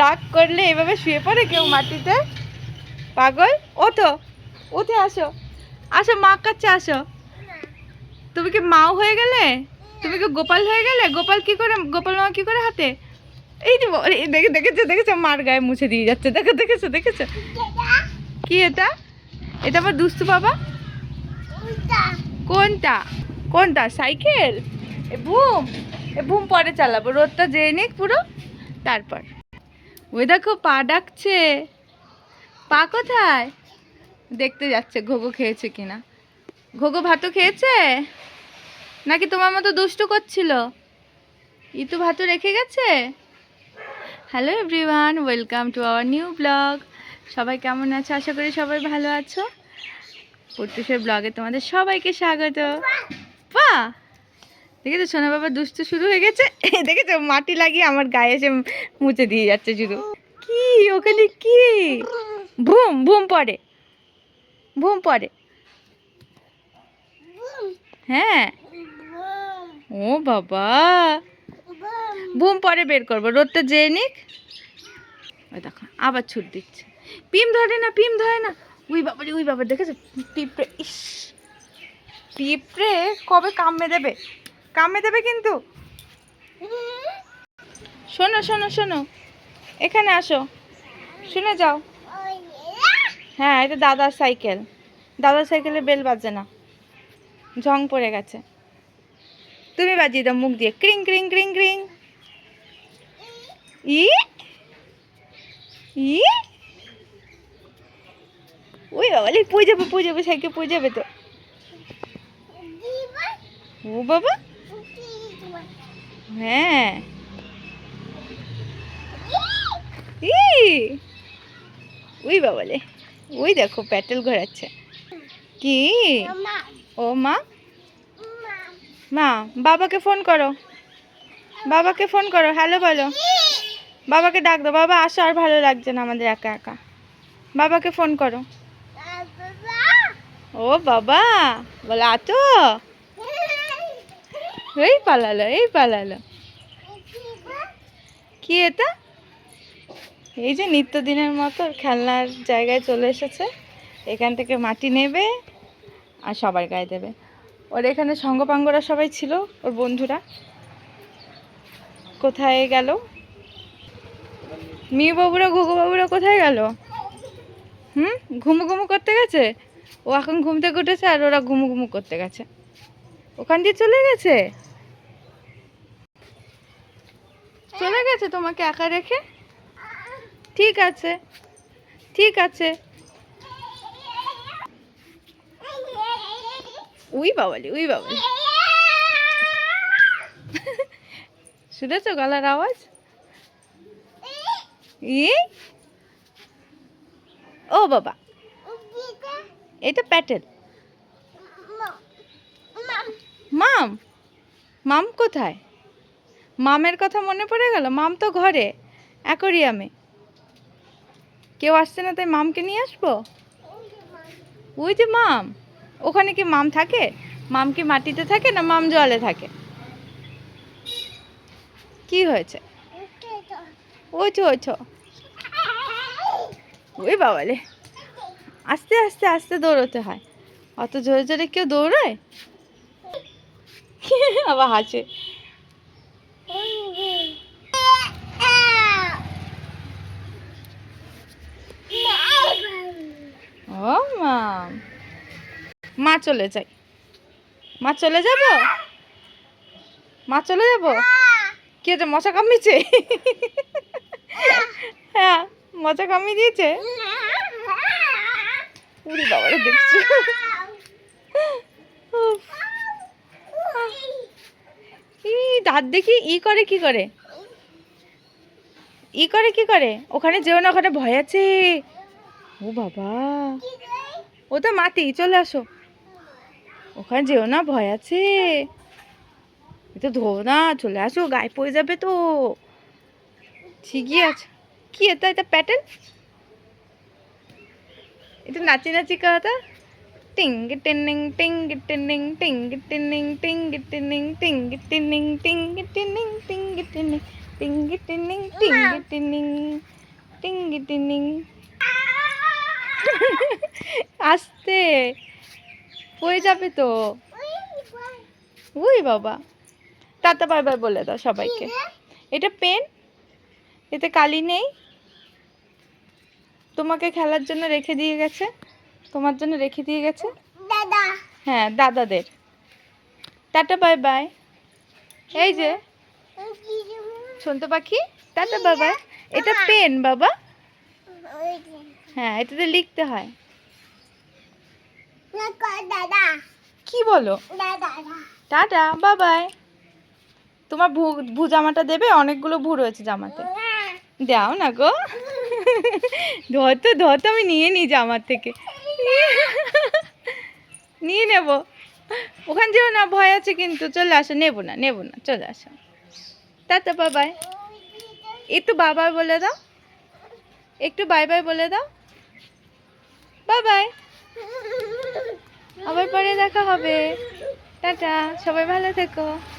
রাগ করলে এভাবে শুয়ে পড়ে কেউ মাটিতে? পাগল? ওঠো। উঠে আসো। আসো মা কাছে আসো। তুমি কি মাও হয়ে গেলে? তুমি কি গোপাল হয়ে গেলে? গোপাল কি করে গোপাল মা কি করে হাতে এই যে দেখে দেখেছ দেখেছ? মার গায়ে মুছে দিয়ে যাচ্ছে। দেখো দেখেছ দেখেছ? কি এটা? এটা আমার দুস্তু বাবা? কোনটা? কোনটা? সাইকেল? এ বুম এ বুম পরে চালাবো। রোদটা যেয়ে নিক পুরো। তারপর। ওই দেখো পা ডাকছে। পা কোথায়? দেখতে যাচ্ছে ঘোগো খেয়েছে কিনা। ঘোগো ভাতও খেয়েছে? নাকি তোমার মতো দুষ্টু করছিল? ইতু ভাতও রেখে গেছে? Hello everyone, welcome to our new blog. সবাই কেমন আছে? আশা করি সবাই ভালো আছো। প্রত্যুষের ব্লগে তোমাদের সবাইকে স্বাগত। পা দেখেছ সোনা বাবা দুষ্টু শুরু হয়ে গেছে? দেখেছ? মাটি লাগিয়ে আমার গায়ে এসে মুছে দিয়ে যাচ্ছে শুধু কি? ওখানে কি? ভুম ভুম পড়ে। ভুম পড়ে। হ্যাঁ। ও বাবা। বুম পরে বের করব। রোদটা যেয়ে নিক। ওই দেখো, আবার ছুট দিচ্ছে। পিম ধরে না, পিম ধরে না। উই বাবা রে উই বাবা দেখেছ? পিঁপড়ে, ইস। পিঁপড়ে কবে কামড়ে দেবে? কামড়ে দেবে কিন্তু? শোনো শোনো শোনো। এখানে আসো। শুনে যাও। হ্যাঁ এটা দাদার সাইকেল। দাদার সাইকেলে বেল বাজে না। ঝং পড়ে গেছে। তুমি বাজিয়ে দাও মুখ দিয়ে। ক্রিং ক্রিং ক্রিং ক্রিং। ই? ই? ওই বাবা পড়ে যাবে যাবে সাইকেল যাবে তো। ও বাবা। হ্যাঁ। ওই বাবালে ওই দেখো প্যাটেল ঘোরাচ্ছে। কি? ও মা মা বাবাকে ফোন করো। বাবাকে ফোন করো হ্যালো বলো। বাবাকে ডাক দাও বাবা আসো আর ভালো লাগছে না আমাদের একা একা। বাবাকে ফোন করো। ও বাবা বলো আতো। এই পালালো এই পালালো। কি এটা? এই যে নিত্যদিনের মতো খেলনার জায়গায় চলে এসেছে। এখান থেকে মাটি নেবে আর সবার গায়ে দেবে। ওর এখানে সঙ্গপাঙ্গরা সবাই ছিল, ওর বন্ধুরা। কোথায় গেল? মিউ বাবুরা ঘুঘু বাবুরা কোথায় গেল? হুম? ঘুমু ঘুমু করতে গেছে? ও এখন ঘুম থেকে উঠেছে আর ওরা ঘুমু ঘুমু করতে গেছে। ওখান দিয়ে চলে গেছে? চলে গেছে তোমাকে একা রেখে? ঠিক আছে ঠিক আছে। উই বাবালি উই বাবালি। শুনেছো গলার আওয়াজ? ই? ও বাবা। এটা প্যাটেল মাম মাম কোথায়? মামের কথা মনে পড়ে গেল? মাম তো ঘরে, অ্যাকোরিয়ামে। কেউ আসছে না, তাই মামকে নিয়ে আসব? ওই যে মাম। ওখানে কি মাম থাকে? মাম কি মাটিতে থাকে না মাম জলে থাকে? কি হয়েছে? ওই তো ওই ওই বাবালে। আস্তে আস্তে আস্তে দৌড়তে হয়। অত জোরে জোরে কেউ দৌড়ায়? আবার হাসে। ও মা। মা চলে যাই। মা চলে যাব? মা চলে যাব? কি হচ্ছে মশা কামড়িয়েছে হ্যাঁ মশা কামড়িয়ে দিয়েছে? উড়ি দেখছি? দাঁত দেখি ই করে কি করে? ই করে কি করে? ওখানে যেও না, ওখানে ভয় আছে। ও বাবা। ও তো মাতি চলে আসো। ওখানে যেও না, ভয় আছে। তো ধো না, চলে আসো, গায়ে পড়ে যাবে তো। ঠিকই আছে। কি এটা এটা প্যাটেল? এটা নাচি নাচি কথা? টিং টিনিং টিং টিনিং টিং টিনিং টিং টিনিং টিং টিনিং টিং টিনিং টিং টিঙ্গি টিনিং টিঙ্গি টিনিং টিঙ্গি টিনিং আস্তে হয়ে যাবে তো উই বাবা টাটা বাই বাই বলে দাও সবাইকে এটা পেন এতে কালি নেই তোমাকে খেলার জন্য রেখে দিয়ে গেছে তোমার জন্য রেখে দিয়ে গেছে? দাদা। হ্যাঁ দাদাদের। Tata bye bye. এই যে শুনতে পাখি টাটা বাই বাই। এটা পেন বাবা। হ্যাঁ এটাতে লিখতে হয়। দাদা। কি বলো? Tata bye bye. তোমার ভু ভু জামাটা দেবে? অনেকগুলো ভু রয়েছে জামাতে। দাও না গো। ধরতো ধরতো আমি নিয়ে নিই জামার থেকে। নিয়ে নেব। ওখান যেও না, ভয় আছে কিন্তু। চলে আসো, নেব না নেব না, চলে আসো। টাটা বাই বাই একটু বাই বাই বলে দাও। একটু বাই বাই বলে দাও। বাবাই বাই আবার পরে দেখা হবে। টাটা, সবাই ভালো থেকো।